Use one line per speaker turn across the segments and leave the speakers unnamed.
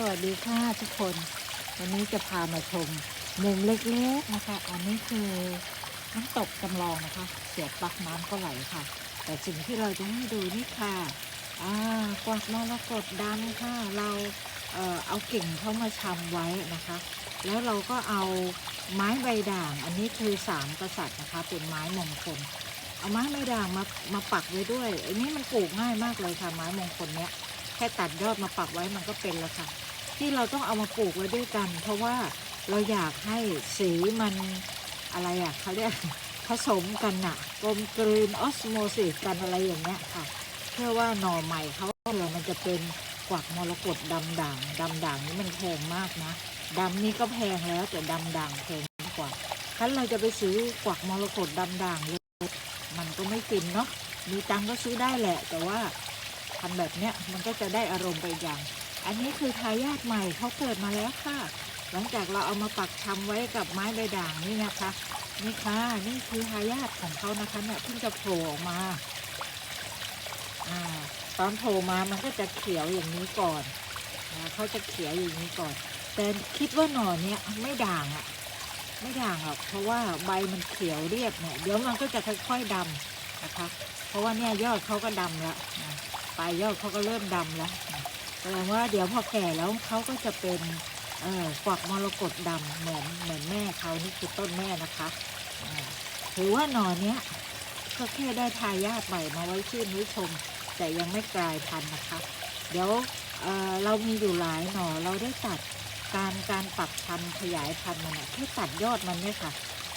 สวัสดีค่ะทุกคน วันนี้จะพามาชมมุมเล็กๆนะคะ อันนี้คือน้ำตกจำลองนะคะ เสียบปลักน้ำก็ไหลค่ะ แต่สิ่งที่เราจะให้ดูนี่ค่ะอ่ากวักมรกตดำค่ะ เราเอ่อเอากิ่งเข้ามาชำไว้นะคะ แล้วเราก็เอาไม้ใบด่าง อันนี้คือสามกษัตริย์นะคะ เป็นไม้มงคล เอาไม้ใบด่างมามาปักไว้ด้วยอันนี้มันปลูกง่ายมากเลยค่ะไม้มงคลเนี้ยแค่ตัดยอดมาปักไว้มันก็เป็นแล้วค่ะ ที่เราต้องเอามาปลูกไว้ด้วยกัน เพราะว่าเราอยากให้สีมันอะไรอะเขาเรียกผสมกันน่ะกลมกลืนออสโมซิสกันอะไรอย่างเงี้ยค่ะ เพื่อว่าหน่อใหม่เขาเผื่อมันจะเป็นกวักมรกตดำด่างดำด่างนี่มันแพงมากนะดำนี่ก็แพงแล้วแต่ดำด่างแพงกว่าถ้าเราจะไปซื้อกวักมรกตดำด่างเลยมันก็ไม่ฟินเนาะมีตังก็ซื้อได้แหละ แต่ว่าทำแบบเนี้ยมันก็จะได้อารมณ์ไปอย่าง อันนี้คือทายาทใหม่เขาเกิดมาแล้วค่ะ หลังจากเราเอามาปักชำไว้กับไม้ใบด่างนี่นะคะ นี่ค่ะนี่คือทายาทของเขานะคะเนี่ยเพิ่งจะโผล่ออกมาอ่าตอนโผล่มามันก็จะเขียวอย่างนี้ก่อนนะเขาจะเขียวอย่างนี้ก่อน แต่คิดว่าหน่อเนี้ยไม่ด่างอะ่ะ ไม่ด่างหรอกเพราะว่าใบมันเขียวเรียบเนี่ยเดี๋ยวมันก็จะค่อยๆดำนะคะ เพราะว่าเนี่ยยอดเขาก็ดำแล้วนะปลายยอดเขาก็เริ่มดำแล้วนะ แสดงว่าเดี๋ยวพอแก่แล้วเขาก็จะเป็นเอ่อกวักมรกตดำเหมือนเหมือนแม่เขานี่คือต้นแม่นะคะถือว่าหน่อเนี้ยก็แค่ได้ทายาทใหม่มาไว้ชื่นไว้ชม แต่ยังไม่กลายพันธุ์นะคะ เดี๋ยวเอ่อเรามีอยู่หลายหน่อเราได้ตัดการการปรับพันธุ์ขยายพันธุ์มันเนี่ยแค่ตัดยอดมันเนี่ยค่ะ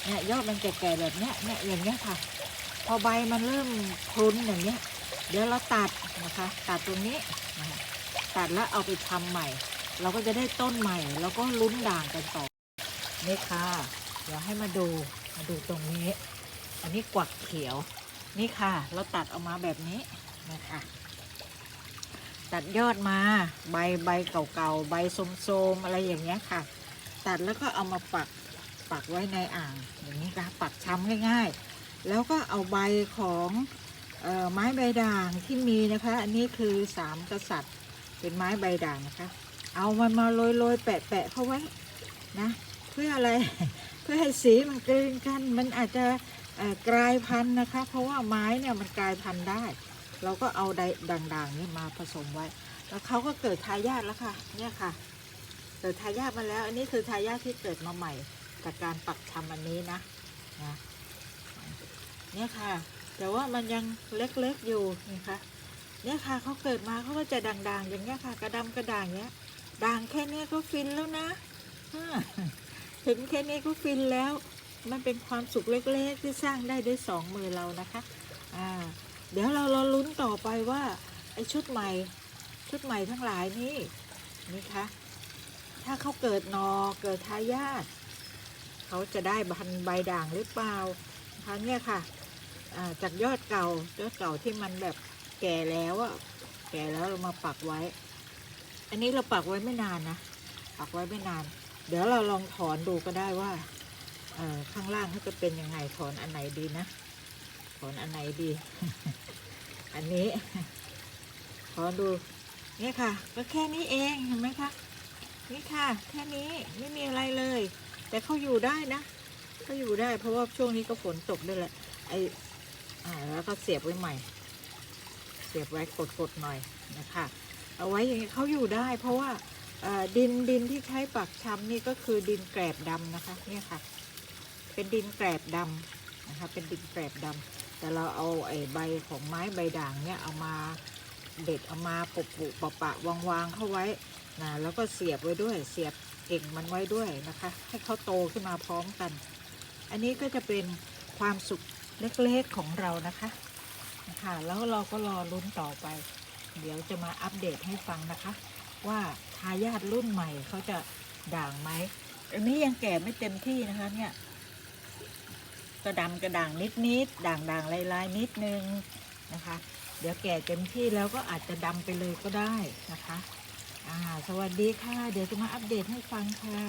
เนี่ยยอดมันแก่ๆแบบเนี้ยเนี่ยอย่างเงี้ยค่ะ พอใบมันเริ่มพรุนอย่างเงี้ยเดี๋ยวเราตัดนะคะ ตัดตรงนี้ ตัดแล้วเอาไปทำใหม่ เราก็จะได้ต้นใหม่ แล้วก็ลุ้นด่างกันต่อนี่ค่ะ เดี๋ยวให้มาดูมาดูตรงนี้ อันนี้กวักเขียว นี่ค่ะ เราตัดออกมาแบบนี้นะคะตัดยอดมาใบใบเก่าๆใบโสมๆอะไรอย่างเงี้ยค่ะ ตัดแล้วก็เอามาปักปักไว้ในอ่างอย่างนี้ค่ะปักช้ำง่ายๆ แล้วก็เอาใบของเออไม้ใบด่างที่มีนะคะ อันนี้คือสามกษัตริย์ เป็นไม้ใบด่างนะคะ เอามันมาโรยโรยๆแปะแปะๆเข้าไว้นะ เพื่ออะไร เพื่อให้สีมันกลืนกัน มันอาจจะกลายพันธุ์นะคะ เพราะว่าไม้เนี่ยมันกลายพันธุ์ได้ เราก็เอาใดด่างๆนี่มาผสมไว้ แล้วเขาก็เกิดทายาทแล้วค่ะ เนี่ยค่ะ เกิดทายาทมาแล้ว อันนี้คือทายาทที่เกิดมาใหม่จากการปักชำอันนี้นะนะเนี่ยค่ะ แต่ว่ามันยังเล็กๆอยู่นี่ค่ะ เนี่ยค่ะเขาเกิดมาเขาก็จะด่างๆ อย่างเงี้ยค่ะ กระดำกระด่างเงี้ยด่างแค่เนี้ยก็ฟินแล้วนะอ่าเห็นแค่นี้ก็ฟินแล้ว มันเป็นความสุขเล็กๆ ที่สร้างได้ด้วยสองมือเรานะคะอ่าเดี๋ยวเรารอลุ้นต่อไปว่าไอ้ชุดใหม่ ชุดใหม่ทั้งหลายนี่นี่คะถ้าเขาเกิดนอเกิดทายาทเขาจะได้พันใบด่างหรือเปล่านะคะเนี่ยค่ะจากยอดเก่ายอดเก่าที่มันแบบ แก่แล้วอะแก่แล้วเรามาปักไว้ อันนี้เราปักไว้ไม่นานนะปักไว้ไม่นาน เดี๋ยวเราลองถอนดูก็ได้ว่าข้างล่างเขาจะเป็นยังไงถอนอันไหนดีนะถอนอันไหนดี อันนี้ขอนดูเนี่ยค่ะ ก็แค่นี้เองเห็นไหมคะนี่ค่ะ แค่นี้ไม่มีอะไรเลย แต่เขาอยู่ได้นะเขาอยู่ได้เพราะว่าช่วงนี้ก็ฝนตกด้วยแหละไออ่าแล้วก็เสียบไว้ใหม่ เสียบไว้กดๆหน่อยนะคะ เอาไว้อย่างนี้เขาอยู่ได้ เพราะว่าดินดินที่ใช้ปักชำนี่ก็คือดินแกรบดำนะคะเนี่ยค่ะ เป็นดินแกรบดำนะคะ เป็นดินแกรบดำแต่เราเอาไอ้ใบของไม้ใบด่างเนี่ยเอามาเด็ดเอามาปุบปุปะปะวางวางๆเข้าไว้นะแล้วก็เสียบไว้ด้วยเสียบเก่งมันไว้ด้วยนะคะ ให้เขาโตขึ้นมาพร้อมกัน อันนี้ก็จะเป็นความสุขเล็กๆของเรานะคะ คะแล้วเราก็รอลุ้นต่อไป เดี๋ยวจะมาอัปเดตให้ฟังนะคะ ว่าทายาทรุ่นใหม่เขาจะด่างไหมอันนี้ยังแก่ไม่เต็มที่นะคะ เนี่ยกระดำกระด่างนิดนิดด่างด่างลายลายนิดนึงนะคะ เดี๋ยวแก่เต็มที่แล้วก็อาจจะดำไปเลยก็ได้นะคะ อ่า สวัสดีค่ะ เดี๋ยวจะมาอัปเดตให้ฟังค่ะ